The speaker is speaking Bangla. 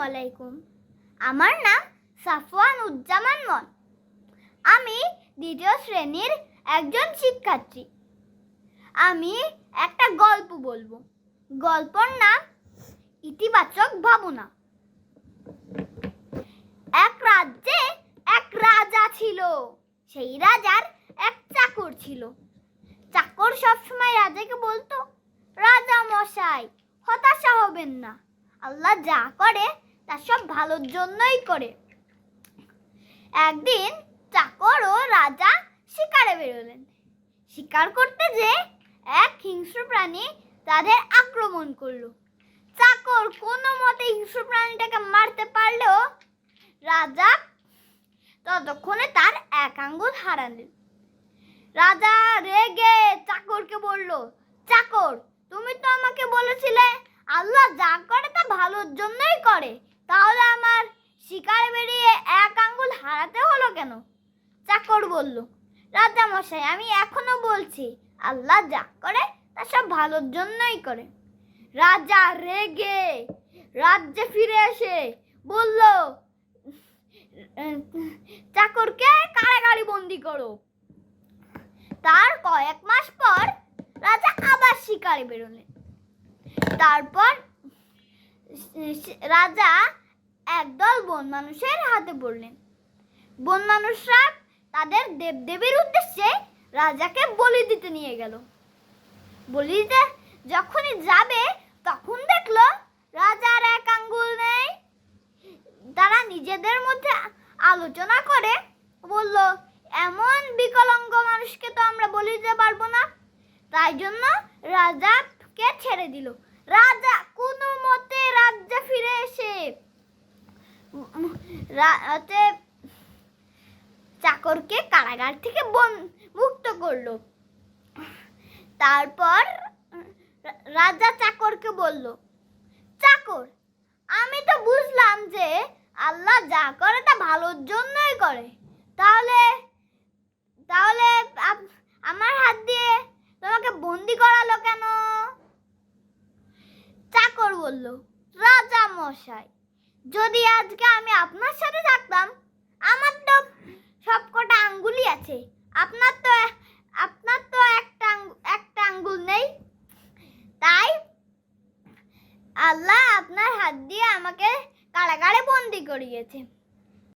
আলাইকুম। আমার নাম সাফওয়ান উজ্জামান মন। আমি দ্বিতীয় শ্রেণির একজন শিক্ষার্থী। আমি একটা গল্প বলব। গল্পর নাম ইতিবাচক ভাবনা। এক রাজ্যে এক রাজা ছিল। সেই রাজার এক চাকর ছিল। চাকর সবসময় রাজাকে বলতো, রাজা মশাই, হতাশা হবেন না। আল্লাহ যা করে তা সব ভালোর জন্যই করে। একদিন চাকর ও রাজা শিকারে বেরোলেন। শিকার করতে যে এক হিংস্র প্রাণী তাদের আক্রমণ করল। চাকর কোনো মতে হিংস্র প্রাণীটাকে মারতে পারলেও রাজা ততক্ষণে তার এক আঙ্গুল হারালেন। রাজা রেগে চাকরকে বলল, চাকর, তুমি তো আমাকে বলেছিলে, আল্লাহ যা করে তা ভালোর জন্যই করে। তাহলে আমার শিকার বেরিয়ে এক আঙ্গুল হারাতে হলো কেন? চাকর বলল, রাজা মশাই, আমি এখনও বলছি, আল্লাহ যা করে তা সব ভালোর জন্যই করে। রাজা রেগে রাজ্যে ফিরে এসে বলল, চাকরকে কারাগারি বন্দি করো। তার কয়েক মাস পর রাজা আবার শিকারে বেরোলেন তারপর রাজা একদল বন মানুষের হাতে পড়লেন বন মানুষরা তাদের দেবদেবীর উদ্দেশ্যে রাজাকে বলি দিতে নিয়ে গেল। বলি দিতে যখনই যাবে, তখন দেখল রাজার এক আঙ্গুল নেই। তারা নিজেদের মধ্যে আলোচনা করে বলল, এমন বিকলাঙ্গ মানুষকে তো আমরা বলি দিতে পারব না। তাই জন্য রাজাকে ছেড়ে দিল। রাজা কোনো মতে রাজ্যে ফিরে এসে চাকরকে কারাগার থেকে বন মুক্ত করল। তারপর রাজা চাকরকে বলল, চাকর, আমি তো বুঝলাম যে আল্লাহ যা করে তা ভালোর জন্যই করে। তাহলে আপ- আমার হাত দিয়ে তোমাকে বন্দি করালো কেন চাকর বলল, রাজা মশাই, যদি আজকে আমি আপনার সাথে থাকতাম, আমার তো সবকটা আঙ্গুলই আছে। আপনার তো আপনার তো একটা একটা আঙ্গুল নেই। তাই আল্লাহ আপনার হাত দিয়ে আমাকে কারাগারে বন্দি করিয়েছে।